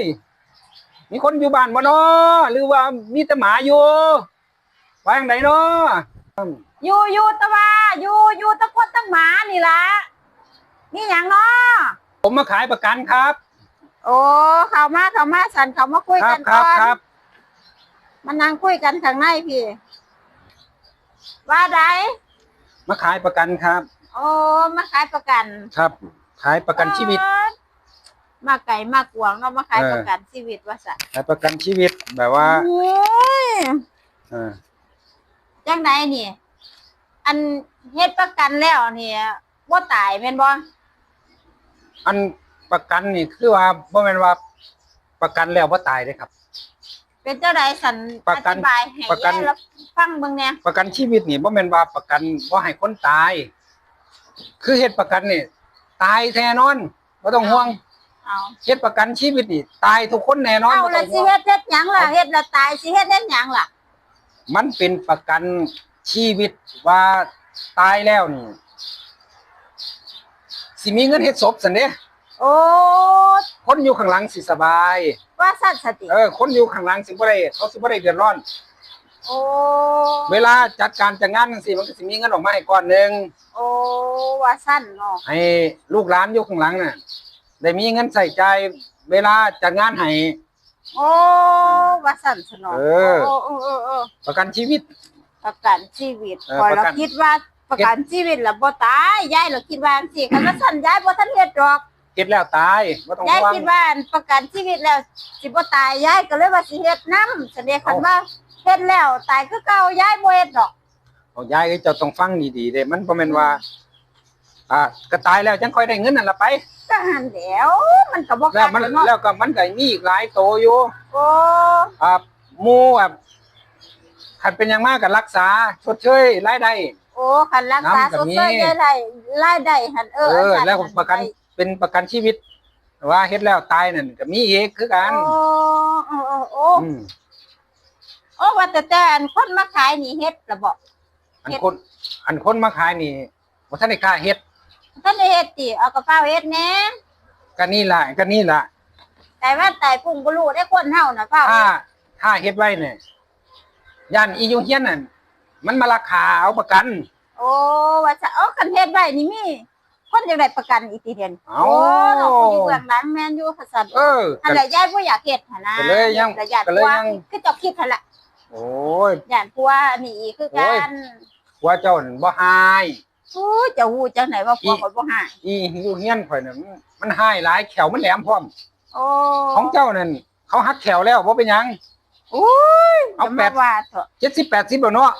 ยมีคนอยู่บ้านบ่เนาะหรือว่ามีแต่หมาอยู่ว่าอย่างไรเนาะอยู่อยู่แตะว่าอยู่อยู่ตะกดตั้งหมานี่ล่ะนี่หยังเนาะผมมาขายประกันครับ โอ้เข้ามาเข้ามาสันเข้ามาคุยครักับนครัก่บอนครับมานั่งคุยกันข้างในพี่ ว่าไดมาขายประกันครับ โอ้มาขายประกันครับ ขายประกันชีวิตเอิ้น มาไก่มากวางเนาะมาขายเออประกันชีวิตว่าสันขายประกันชีวิตแบบว่าโอ้ยเออจังไดนี่ อันเฮ็ดประกันแล้วเนี่ยบ่ตายแม่นบ่อันประกันนี่คือว่าบ่แม่นว่า ประกันแล้วบ่ตายเด้ครับ เป็นเจ้าใดสันประกันอธิบายให้ประกันยายแล้วฟังเบิ่งแหน่ประกันชีวิตนี่บ่แม่นว่าประกันบ่ให้คนตาย คือเฮ็ดประกันนี่ตายแน่นอนบ่ต้องห่วง เอาเฮ็ดประกันชีวิตนี่ตายทุกคนแน่นอนเอาบ่ต้แล้อวงสิห่วง เฮ็ดเฮ็ดหยังล่ะเฮ็ดแล้วตายสิเฮ็ดเฮ็ดหยังล่ะ มันเป็นประกันชีวิตว่าตายแล้วนี่ สิมีเงินเฮ็ดศพซั่นเด้โอ้คนอยู่ข้างหลังสิสบาย ว่าสัตว์สติ เออ คนอยู่ข้างหลังสิบ่ได้เขาสิบ่ได้เดือดร้อน โอ้เวลาจัดการจัดงานจังซี่มันก็สิมีเงินออกมาให้ก้อนหนึงโอ้ว่าสั้นเนาะให้ลูกหลานอยู่ข้างหลังน่ะ ได้มีเงินใส่ใจายเวลาจัดงานให้ โอ้ว่าสั้นสนอเออ โอ้โอ้โอ้โอ้ประกันชีวิต ประกันชีวิตเออพอประเรากัน คิดว่าประกันชีวิตแล้วบ่ตายยายเราคิดว่าจังซี่คันว่าสั้นยายบ่ทันเฮ็ดดอกเฮ็ดแล้วตายบ่ต้องยายห่วง คิดว่าประกันชีวิตแล้วสิบ่ตายยายก็เลยว่าสิเฮ็ดนำแสดงคันเอา ว่าเฮ็ดแล้วตายคือเก่ายายบ่เฮ็ดดอกเอายายก็เจะต้องฟังดีๆเด้มันบ่แม่นว่า อ่าก็ตายแล้วจังค่อยได้เงินนั่นล่ะไปก็หันแหล้วมันก็บ่แล้วมันเนาะแล้วก็มันก็มีอีกหลายโตอยู่โอ้อ่าหมู่แบบคันเป็นอย่างมากก็รักษาชดเชยรายได้โอ้คันรักษาน้ำก็สุดมีเสยได้ได้รายได้หันเอเออออันนั้นแล้วประกันหัได้เป็นประกันชีวิตว่าเฮ็ดแล้วตายนั่นก็มีอีกคือกันโอ้โอ้โอ้โอ้อืมโอ้ว่าแต่แต่อันคนมาขายนี่เฮ็ดละบอกอันคน อันคนมาขายนี่บ่ทันได้กล้าเฮ็ด ท่านได้เฮ็ดติเอากระเป๋าเฮ็ดแหน่ก็นี่ล่ะก็นี่ล่ะแต่ว่าตายพุ่งบ่รู้ได้คนเฮาน่ะเปล่าถ้าถ้าเฮ็ดไว้เนี่ยย่านอีอยู่เฮียนนั่นมันมาราคาเอาประกัน โอ้ว่าจะเอาคันเฮ็ดไว้นี่มีคนจังได้ประกันอีกทีเดียวเอ้าโอ้เนาะผู้อยู่เบื้องหลังแม่นอยู่ค่ะซั่นเอออันก็ใดยายบ่อยากเฮ็ดหั่นนะก็เลยยังแต่ญาติก็เลยว่ายังคือเจ้าคิดหั่นล่ะโอ้ยญาติผัวนี่อีกคือกันว่าเจ้านั่นบ่หาย โอ้ยเจ้าฮู้จังไหนว่าผัวข่อยบ่ให้อีอยู่เฮียนข่อยน่ะมันมันหายหลายแขวมันแหลมพร้อม โอ้ของเจ้านั่นเขาหักแขวแล้วบ่เป็นหยัง โอ้ยเอาจะแปมาด ว่าเถอะ70 80แล้วเนาะ